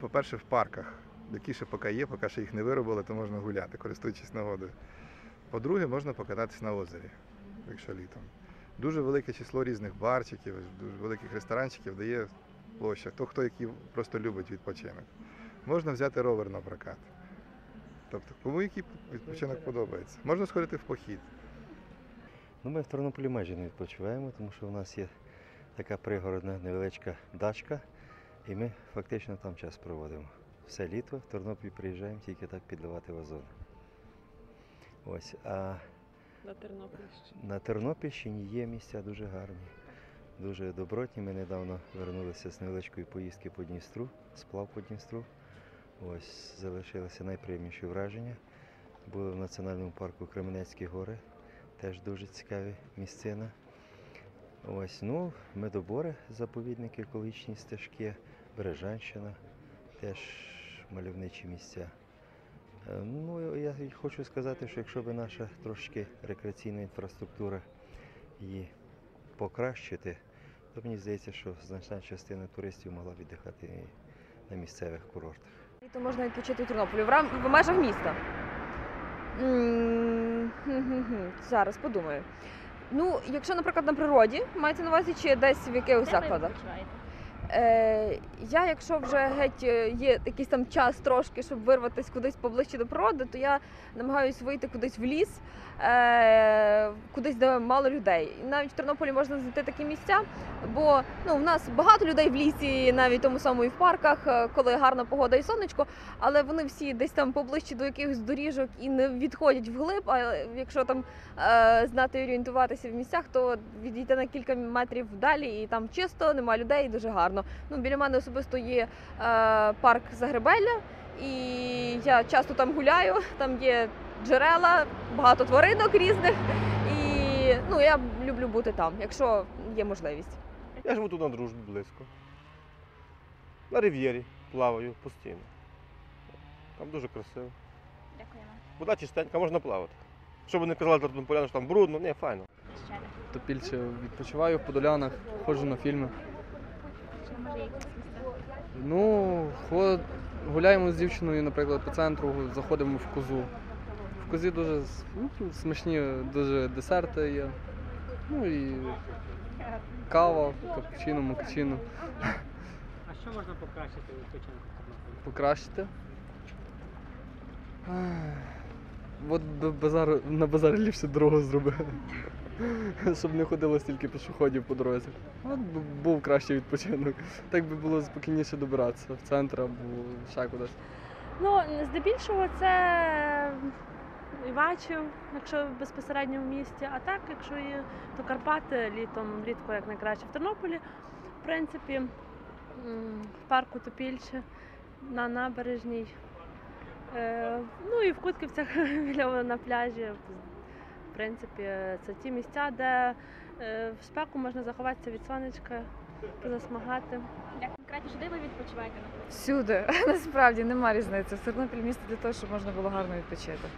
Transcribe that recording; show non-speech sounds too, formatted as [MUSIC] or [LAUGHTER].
По-перше, в парках, які ще поки є, поки ще їх не виробили, то можна гуляти, користуючись нагодою. По-друге, можна покататись на озері, якщо літом. Дуже велике число різних барчиків, дуже великих ресторанчиків дає площа. То хто який просто любить відпочинок. Можна взяти ровер на прокат. Тобто, кому який відпочинок подобається. Можна сходити в похід. Ну, ми в Тернополі майже не відпочиваємо, тому що у нас є така пригородна невеличка дачка, і ми фактично там час проводимо. Все літо в Тернопіль приїжджаємо тільки так підливати вазони. Ось, а На Тернопільщині. на Тернопільщині є місця дуже гарні, дуже добротні. Ми недавно вернулися з невеличкої поїздки по Дністру, сплав по Дністру. Ось залишилися найприємніші враження. Були в національному парку Кременецькі гори, теж дуже цікаві місцина. Ось, ну, медобори, заповідники, екологічні стежки, Бережанщина, теж мальовничі місця. Е, Ну, я хочу сказати, що якщо б наша трошки рекреаційна інфраструктура її покращити, то мені здається, що значна частина туристів могла віддихати на місцевих курортах. Літо можна відпочити у Тернополі в, рам... в межах міста. Зараз подумаю. Ну, якщо, наприклад, на природі, мається на увазі, чи десь в якихось закладах. Е, я, якщо вже геть е, є якийсь там час трошки, щоб вирватися кудись поближче до природи, то я намагаюся вийти кудись в ліс, е, кудись, де мало людей. І навіть в Тернополі можна знайти такі місця, бо ну, в нас багато людей в лісі, навіть тому самому і в парках, е, коли гарна погода і сонечко, але вони всі десь там поближче до якихось доріжок і не відходять вглиб. А якщо там е, знати орієнтуватися в місцях, то відійти на кілька метрів далі, і там чисто, нема людей, і дуже гарно. Ну, біля мене особисто є е, парк Загребелля, і я часто там гуляю. Там є джерела, багато тваринок різних. І ну, я люблю бути там, якщо є можливість. Я живу тут на дружбі близько. На рив'єрі плаваю постійно. Там дуже красиво. Дякуємо. Вода чистенька, можна плавати. Щоб не казали тернополяни, що там брудно, ні, файно. Топільче відпочиваю в Подолянах, ходжу на фільми. Чи може якісь міста? Ну, ход... гуляємо з дівчиною, наприклад, по центру, заходимо в козу. В козі дуже с- ну, смачні дуже десерти є. Ну і кава, капучино, макачино. А що можна покращити у відпочинку в Тернополі? Покращити. От б- базар, на базарі ліпше дорогу зробили. [LAUGHS] Щоб не ходило стільки пішоходів по дорозі. От був кращий відпочинок. Так би було спокійніше добиратися в центр або ще кудись. Ну, здебільшого це Івачів, якщо безпосередньо в місті. А так, якщо є то Карпати літом, влітку як найкраще в Тернополі, в принципі, в парку Топільче, на набережній. Е, ну і в Кутківцях [LAUGHS] біля на пляжі. Принципі, це ті місця, де е, в спеку можна заховатися від сонечка, позасмагати. Як конкретніше, де ви відпочиваєте на Всюди [LAUGHS] насправді нема різниці. В Тернопіль місто для того, щоб можна було гарно відпочити.